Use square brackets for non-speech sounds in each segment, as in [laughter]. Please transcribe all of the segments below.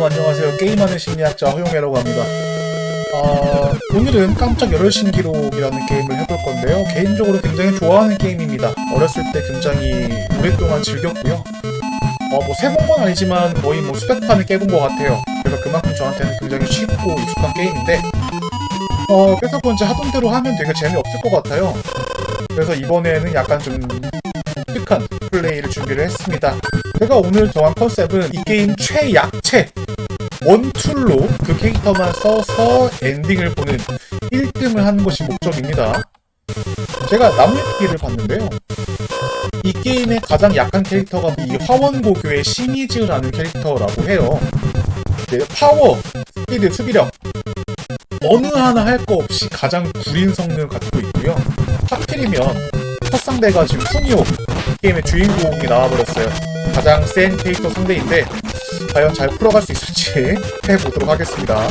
여러분 안녕하세요. 게임하는 심리학자 허용해라고 합니다. 아, 오늘은 깜짝 열혈 신기록이라는 게임을 해볼 건데요. 개인적으로 굉장히 좋아하는 게임입니다. 어렸을 때 굉장히 오랫동안 즐겼고요. 어, 뭐 세본 건 아니지만 거의 뭐 수백 판을 깨본 것 같아요. 그래서 그만큼 저한테는 굉장히 쉽고 익숙한 게임인데 어, 계속 번째 하던 대로 하면 되게 재미없을 것 같아요. 그래서 이번에는 약간 좀 독특한 플레이를 준비를 했습니다. 제가 오늘 정한 컨셉은 이 게임 최약체 원툴로 그 캐릭터만 써서 엔딩을 보는 1등을 하는 것이 목적입니다. 제가 나무위키를 봤는데요. 이 게임의 가장 약한 캐릭터가 이 화원고교의 시니즈라는 캐릭터라고 해요. 네, 파워, 스피드, 수비력 어느 하나 할 거 없이 가장 구린 성능을 갖고 있고요. 하필이면 첫 상대가 지금 푸니오 게임의 주인공이 나와버렸어요. 가장 센 캐릭터 상대인데 과연 잘 풀어갈 수 있을지 [laughs] 해보도록 하겠습니다.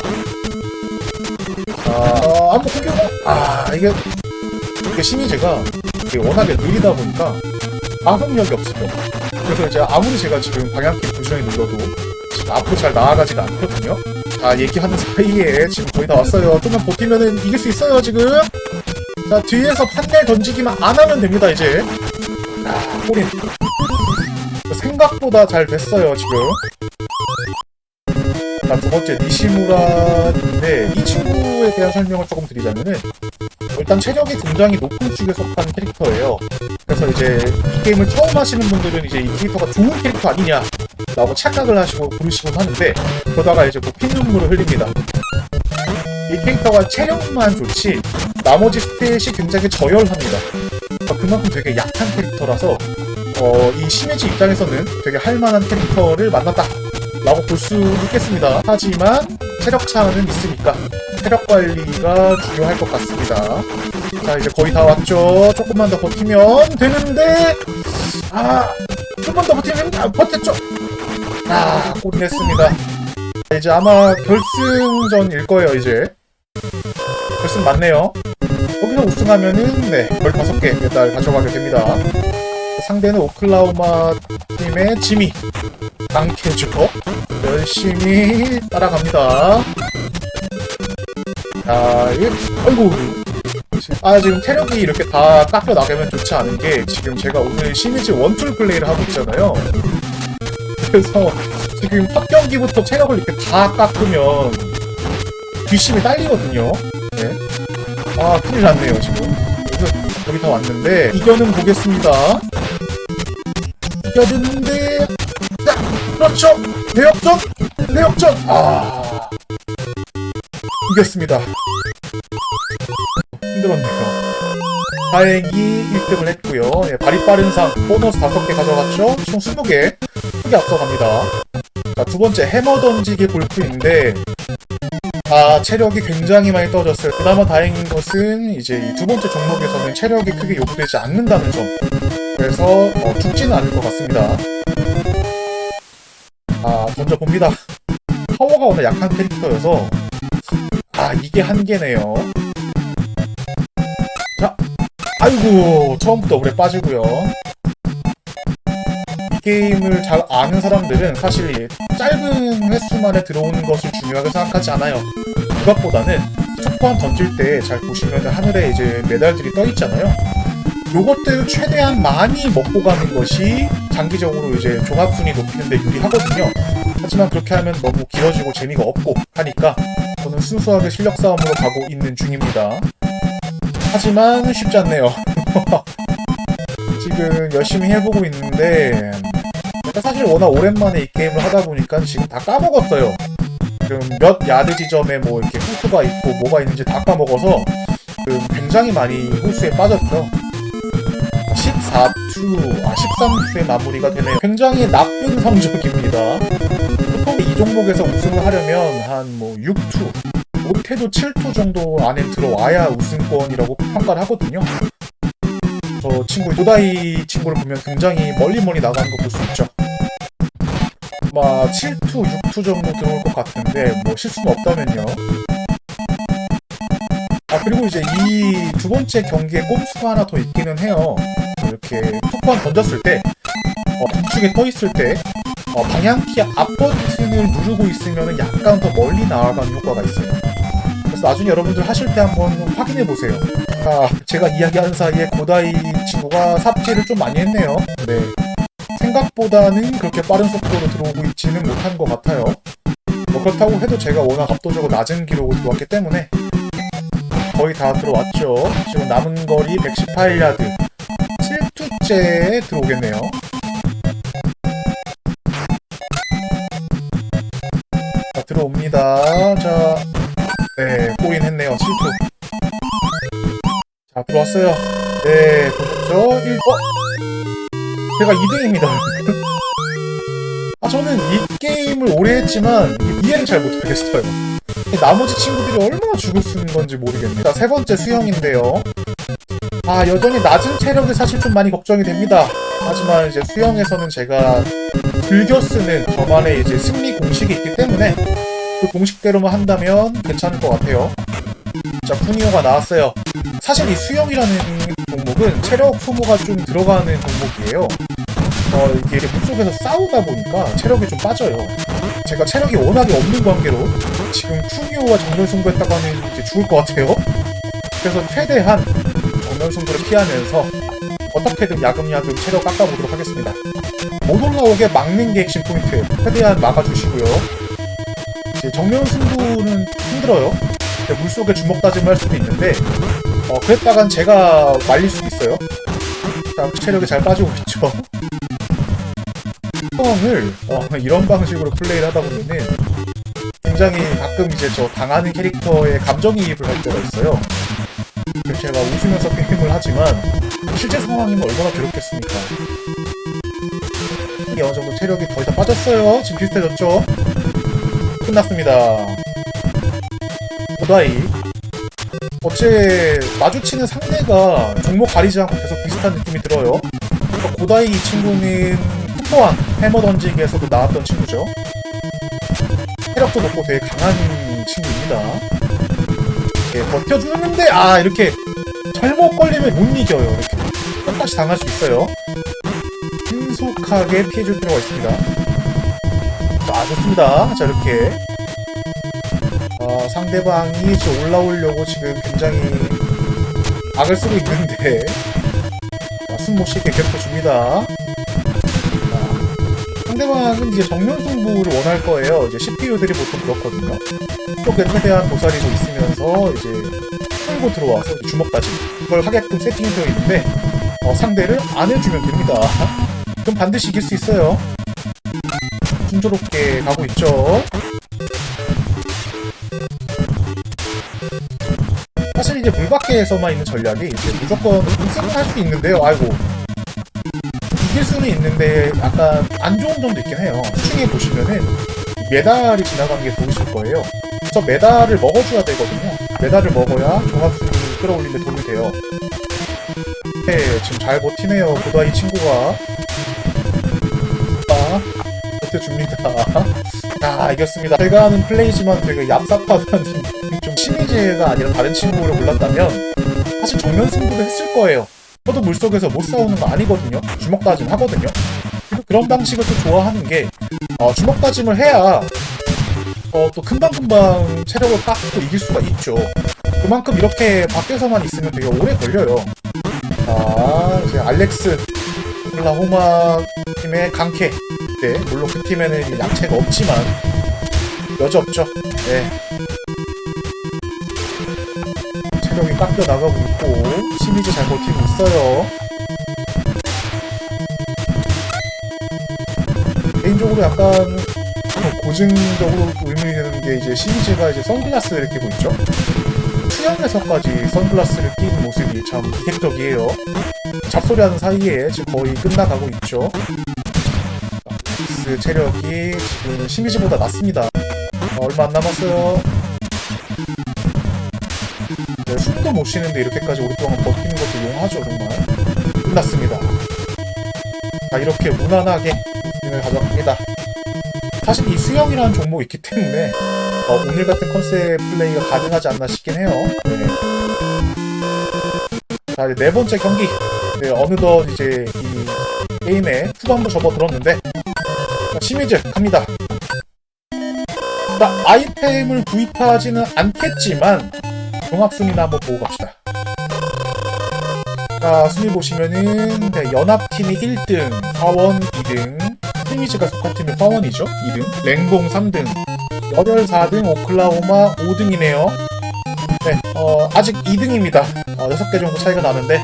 자, 어, 한번 공격. 아 이게 이게 이게 워낙에 느리다 보니까 가속력이 없어요. 그래서 이제 아무리 제가 지금 방향키 부지런히 눌러도 지금 앞으로 잘 나아가지가 않거든요. 자 얘기하는 [laughs] 사이에 지금 거의 다 왔어요. 좀만 버티면은 이길 수 있어요 지금. 자 뒤에서 판넬 던지기만 안 하면 됩니다 이제. 아 꼬린. 생각보다 잘 됐어요 지금. 자, 두 번째 니시무라인데 이 친구에 대한 설명을 조금 드리자면은 일단 체력이 굉장히 높은 축에 속한 캐릭터예요. 그래서 이제 이 게임을 처음 하시는 분들은 이제 이 캐릭터가 좋은 캐릭터 아니냐 라고 착각을 하시고 부르시곤 하는데 그러다가 이제 뭐 피눈물을 흘립니다. 이 캐릭터가 체력만 좋지 나머지 스탯이 굉장히 저열합니다. 그러니까 그만큼 되게 약한 캐릭터라서 어, 이 시메지 입장에서는 되게 할만한 캐릭터를 만났다 라고 볼 수 있겠습니다. 하지만 체력 차는 있으니까 체력 관리가 중요할 것 같습니다. 자 이제 거의 다 왔죠. 조금만 더 버티면 되는데 아 조금만 더 버티면 아, 버텼죠. 아 골이 냈습니다. 이제 아마 결승전일 거예요 이제 결승 맞네요. 우승하면은 네별 다섯 개 메달 가져가게 됩니다. 상대는 오클라호마 팀의 지미 강캐죠. 열심히 따라갑니다. 자, 아이고. 아, 지금 체력이 이렇게 다 깎여 나가면 좋지 않은 게, 지금 제가 오늘 시리즈 원툴 플레이를 하고 있잖아요. 그래서, 지금 첫 경기부터 체력을 이렇게 다 깎으면, 뒷심이 딸리거든요. 네. 아, 큰일 났네요, 지금. 그래서, 여기 다 왔는데, 이겨는 보겠습니다. 이겼는데, 자, 그렇죠! 대역전! 대역전! 아. 이겼습니다. 힘들었네요. 다행히 1등을 했고요. 예, 발이 빠른 상 보너스 5개 가져갔죠? 총 20개 크게 앞서갑니다. 자, 두 번째 해머 던지기 골프인데 아 체력이 굉장히 많이 떨어졌어요. 그나마 다행인 것은 이제 이두 번째 종목에서는 체력이 크게 요구되지 않는다는 점. 그래서 어, 죽지는 않을 것 같습니다. 아 던져봅니다. 파워가 워낙 약한 캐릭터여서 아 이게 한계네요. 자, 아이고 처음부터 오래 빠지고요. 이 게임을 잘 아는 사람들은 사실 이 짧은 횟수 만에 들어오는 것을 중요하게 생각하지 않아요. 그것보다는 첫번 던질 때 잘 보시면 하늘에 이제 메달들이 떠 있잖아요. 요것들을 최대한 많이 먹고 가는 것이 장기적으로 이제 종합순위 높이는 데 유리하거든요. 하지만 그렇게 하면 너무 길어지고 재미가 없고 하니까 저는 순수하게 실력 싸움으로 가고 있는 중입니다. 하지만 쉽지 않네요. [laughs] 지금 열심히 해보고 있는데 사실 워낙 오랜만에 이 게임을 하다 보니까 지금 다 까먹었어요. 지금 몇 야드 지점에 뭐 이렇게 호수가 있고 뭐가 있는지 다 까먹어서 지금 굉장히 많이 호수에 빠졌죠. 14투, 아 13투의 마무리가 되네요. 굉장히 나쁜 [laughs] 성적입니다. 보통 이 종목에서 우승을 하려면 한 뭐 6투, 못해도 7투 정도 안에 들어와야 우승권이라고 평가를 하거든요. 저 친구 도다이 친구를 보면 굉장히 멀리 멀리 나가는 거 볼 수 있죠. 막 7투, 6투 정도 들어올 것 같은데 뭐 실수는 없다면요. 아 그리고 이제 이 두 번째 경기에 꼼수가 하나 더 있기는 해요. 이렇게 투포한 던졌을 때 어, 북측에 떠 있을 때 어, 방향키 앞 버튼을 누르고 있으면 약간 더 멀리 나아가는 효과가 있어요. 그래서 나중에 여러분들 하실 때 한번 확인해 보세요. 아, 제가 이야기하는 사이에 고다이 친구가 삽질을 좀 많이 했네요. 네. 생각보다는 그렇게 빠른 속도로 들어오고 있지는 못한 것 같아요. 뭐 그렇다고 해도 제가 워낙 압도적으로 낮은 기록을 들어왔기 때문에 거의 다 들어왔죠. 지금 남은 거리 118야드. 7투째에 들어오겠네요. 자, 들어옵니다. 자, 네, 꼬인 했네요. 7투. 자, 들어왔어요. 네, 보셨죠? 1, 어? 제가 2등입니다. [laughs] 아, 저는 이 게임을 오래 했지만 이해를 잘 못하겠어요. 나머지 친구들이 얼마나 죽을 수 있는 건지 모르겠네요. 자, 세 번째 수영인데요. 아, 여전히 낮은 체력이 사실 좀 많이 걱정이 됩니다. 하지만 이제 수영에서는 제가 즐겨 쓰는 저만의 이제 승리 공식이 있기 때문에 그 공식대로만 한다면 괜찮을 것 같아요. 자, 푸니오가 나왔어요. 사실 이 수영이라는 종목은 체력 소모가 좀 들어가는 종목이에요. 어, 이게 물속에서 싸우다 보니까 체력이 좀 빠져요. 제가 체력이 워낙에 없는 관계로 지금 푸니오와 정면 승부했다고 하면 이제 죽을 것 같아요. 그래서 최대한 정면 승부를 피하면서 어떻게든 야금야금 체력 깎아보도록 하겠습니다. 못 올라오게 막는 게 핵심 포인트예요. 최대한 막아주시고요. 이제 정면 승부는 힘들어요. 물속에 주먹 다짐을 할 수도 있는데 어, 그랬다간 제가 말릴 수도 있어요. 자, 체력이 잘 빠지고 있죠. 수영을 어, 이런 방식으로 플레이를 하다 보면은 굉장히 가끔 이제 저 당하는 캐릭터에 감정이입을 할 때가 있어요. 제가 웃으면서 게임을 하지만 실제 상황이면 얼마나 괴롭겠습니까? 어느 정도 체력이 거의 다 빠졌어요. 지금 비슷해졌죠? 끝났습니다. 고다이 어째 마주치는 상대가 종목 가리지 않고 계속 비슷한 느낌이 들어요. 그러니까 고다이 이 친구는 후보한 해머 던지기에서도 나왔던 친구죠. 체력도 높고 되게 강한 친구입니다. 이렇게 버텨주는데 아 이렇게 잘못 걸리면 못 이겨요. 이렇게 똑같이 당할 수 있어요. 신속하게 피해줄 필요가 있습니다. 자 좋습니다. 자 이렇게 어, 상대방이 저 올라오려고 지금 굉장히 악을 쓰고 있는데 자, 숨못 쉬게 괴롭혀줍니다. 상대방은 이제 정면 승부를 원할 거예요. 이제 CPU들이 보통 그렇거든요. 속에 최대한 도사리고 있으면서 이제 끌고 들어와서 이제 주먹 다짐 그걸 하게끔 세팅되어 있는데 어, 상대를 안 해주면 됩니다. 그럼 반드시 이길 수 있어요. 순조롭게 가고 있죠. 사실 이제 물 밖에서만 있는 전략이 이제 무조건 우승을 할 수 있는데요. 아이고 이길 수는 있는데 약간 안 좋은 점도 있긴 해요. 수중에 보시면은 메달이 지나가는 게 보이실 거예요. 그래서 메달을 먹어줘야 되거든요. 메달을 먹어야 종합순위 끌어올리는 데 도움이 돼요. 네, 지금 잘 버티네요. 고다이 친구가. 아, 버텨줍니다. [laughs] 아, 이겼습니다. 제가 하는 플레이지만 되게 얍삽하다는 좀 심의제가 아니라 다른 친구를 골랐다면 사실 정면 승부도 했을 거예요. 저도 물속에서 못 싸우는 거 아니거든요. 주먹 다짐 하거든요. 그런 방식을 또 좋아하는 게 어, 주먹 다짐을 해야 어, 또 금방금방 체력을 깎고 이길 수가 있죠. 그만큼 이렇게 밖에서만 있으면 되게 오래 걸려요. 자, 이제 알렉스 오클라호마 팀의 강캐. 네, 물론 그 팀에는 양체가 없지만 여지 없죠. 네. 체력이 깎여 나가고 있고 시미즈 잘 버티고 있어요. 개인적으로 약간 고증적으로 의미 되는 게 이제 시미즈가 이제 선글라스를 끼고 있죠. 수영에서까지 선글라스를 끼는 모습이 참 이색적이에요. 잡소리하는 사이에 지금 거의 끝나가고 있죠. 그 체력이 지금 시미즈보다 낮습니다. 어, 얼마 안 남았어요. 숨도 못 쉬는데 이렇게까지 오랫동안 버티는 것도 용하죠 정말. 끝났습니다. 자 이렇게 무난하게 우승을 가져갑니다. 사실 이 수영이라는 종목이 있기 때문에 어, 오늘 같은 컨셉 플레이가 가능하지 않나 싶긴 해요. 네. 자 이제 네 번째 경기. 네, 어느덧 이제 이 게임에 후반부 접어들었는데 시미즈 갑니다. 자, 아이템을 구입하지는 않겠지만 종합순위나 한번 보고 갑시다. 자, 순위 보시면은 네, 연합팀이 1등, 화원 2등, 시미즈가 속한 팀이 화원이죠? 2등, 랭봉 3등, 열혈 4등, 오클라호마 5등이네요. 네, 어, 아직 2등입니다. 어, 6개 정도 차이가 나는데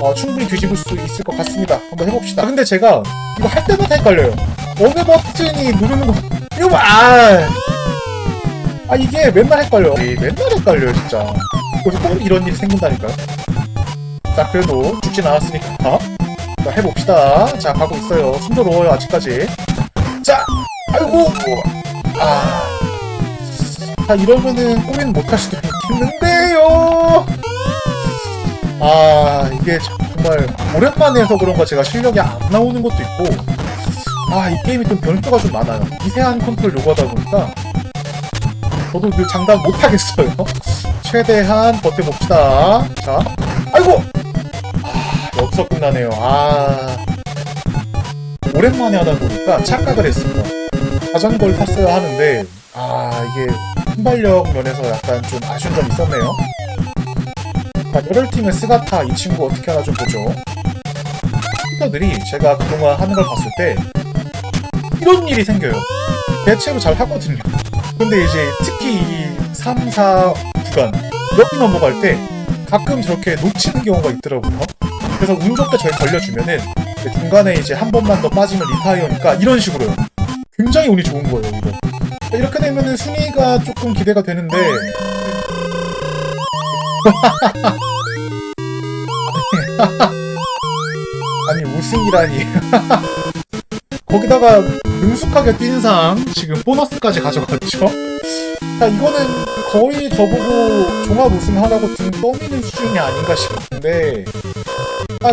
어, 충분히 뒤집을 수 있을 것 같습니다. 한번 해봅시다. 아, 근데 제가 이거 할 때마다 헷갈려요. 어느 버튼이 누르는 거 이거 봐. 아, 아 이게 맨날 헷갈려. 이 맨날 헷갈려요 진짜. 그래서 꼭 이런 일이 생긴다니까요. 자 그래도 죽진 않았으니까 자 해봅시다. 자 가고 있어요. 순조로워요 아직까지. 자 아이고 아. 자 이러면은 꼬리는 못할 수도 있겠는데요. 아 이게 정말 오랜만에 해서 그런가 제가 실력이 안 나오는 것도 있고 아 이 게임이 좀 변수가 좀 많아요 미세한 컨트롤 요구하다 보니까 저도 그 장담 못하겠어요 최대한 버텨봅시다 자 아이고 아 여기서 끝나네요 아 오랜만에 하다 보니까 착각을 했습니다 자전거를 탔어야 하는데 아 이게 순발력 면에서 약간 좀 아쉬운 점이 있었네요 자, 열혈팀의 스가타 이 친구 어떻게 하나 좀 보죠. 슈터들이 제가 그동안 하는 걸 봤을 때 이런 일이 생겨요. 대체로 잘 하거든요. 근데 이제 특히 이 3, 4 구간 여기 넘어갈 때 가끔 저렇게 놓치는 경우가 있더라고요. 그래서 운 좋게 저희 걸려주면은 중간에 이제 한 번만 더 빠지면 리타이어니까 이런 식으로요. 굉장히 운이 좋은 거예요, 이거. 이렇게 되면은 순위가 조금 기대가 되는데 [laughs] 아니 우승이라니 [laughs] 거기다가 능숙하게 뛴 상 지금 보너스까지 가져갔죠? 자 이거는 거의 저보고 종합 우승 하라고 등 떠미는 수준이 아닌가 싶은데 아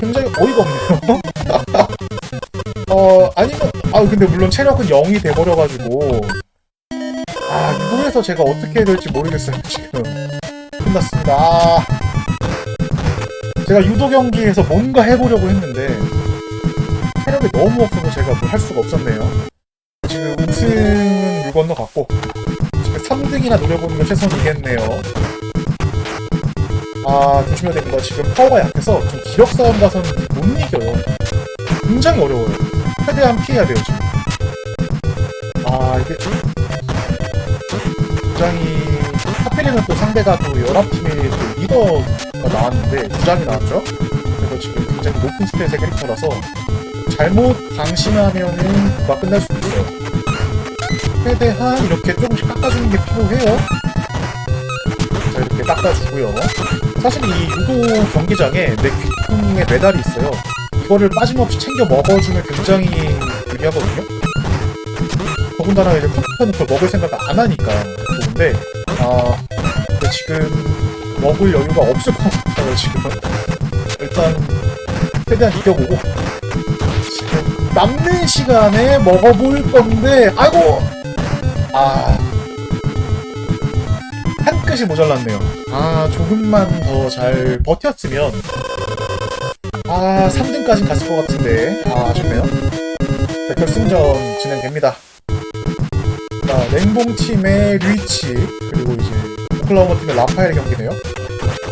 굉장히 어이가 없네요. [laughs] 어 아니면 아 근데 물론 체력은 0이 돼버려가지고. 아 이거에서 제가 어떻게 해야 될지 모르겠어요 지금. 끝났습니다. 아. 제가 유도 경기에서 뭔가 해보려고 했는데 체력이 너무 없어서 제가 뭘 할 수가 없었네요. 지금 우승은 물 건너 갔고 지금 3등이나 노려보는 건 최선이겠네요. 아 조심해야 됩니다. 지금 파워가 약해서 좀 기력 싸움 가서는 못 이겨요. 굉장히 어려워요. 최대한 피해야 돼요 지금. 아 이게 굉장히 하필이면 또 상대가 또 연합 팀의 또 리더가 나왔는데 부장이 나왔죠. 그래서 지금 굉장히 높은 스탯의 캐릭터라서 잘못 방심하면은 누가 끝날 수도 있어요. 최대한 이렇게 조금씩 깎아주는 게 필요해요. 자 이렇게 깎아주고요. 사실 이 유도 경기장에 내 귀퉁이에 메달이 있어요. 이거를 빠짐없이 챙겨 먹어주면 굉장히 유리하거든요. 더군다나 이제 컴퓨터는 그걸 먹을 생각 안 하니까 좋은데 아 지금 먹을 여유가 없을 것 같아요 지금 일단 최대한 이겨보고 남는 시간에 먹어볼 건데 아이고! 아. 한 끗이 모자랐네요. 아 조금만 더 잘 버텼으면. 아 3등까지 갔을 것 같은데. 아 아쉽네요. 자 결승전 진행됩니다. 자, 랭봉 팀의 류이치 그리고 이제 오클라호마 팀의 라파엘 경기네요.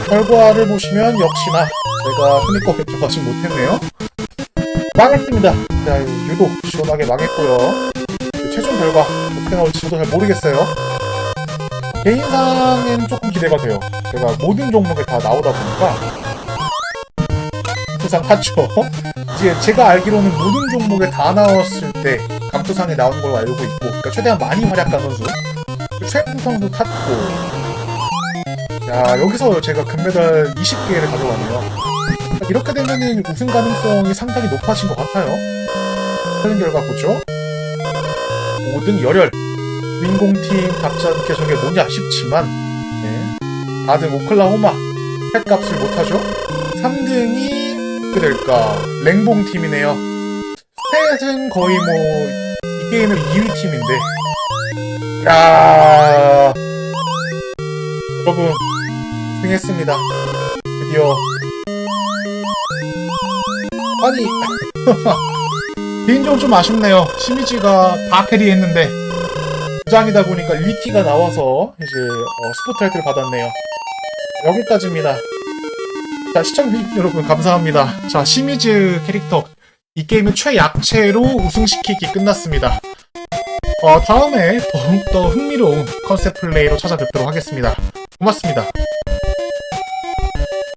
결과를 보시면 역시나 제가 순위권에 들어가지 못했네요. 망했습니다. 자, 유도 시원하게 망했고요. 최종 결과 어떻게 나올지 저도 잘 모르겠어요. 개인상엔 조금 기대가 돼요. 제가 모든 종목에 다 나오다 보니까 부상 탔죠. [laughs] 이제 제가 알기로는 모든 종목에 다 나왔을 때 감투상에 나오는 걸로 알고 있고 그러니까 최대한 많이 활약한 선수 최고 선수 탔고 야 여기서 제가 금메달 20개를 가져가네요 이렇게 되면은 우승 가능성이 상당히 높아진 것 같아요. 최종 결과 보죠. 5등 열혈. 주인공팀 답지 않게 저게 뭐냐 싶지만 네. 4등 오클라호마. 횟값을 못하죠. 3등이 어떻게 될까? 랭봉 팀이네요. 스탯은 거의 뭐 이 게임의 2위 팀인데. 야. 여러분 우승했습니다. 드디어 아니 [laughs] 개인적으로 좀 아쉽네요. 시미지가 다 캐리했는데 부장이다 보니까 리티가 나와서 이제 어, 스포트라이트를 받았네요. 여기까지입니다. 자 시청자 여러분 감사합니다. 자 시미즈 캐릭터 이 게임은 최약체로 우승시키기 끝났습니다. 어, 다음에 더욱더 흥미로운 컨셉 플레이로 찾아뵙도록 하겠습니다. 고맙습니다.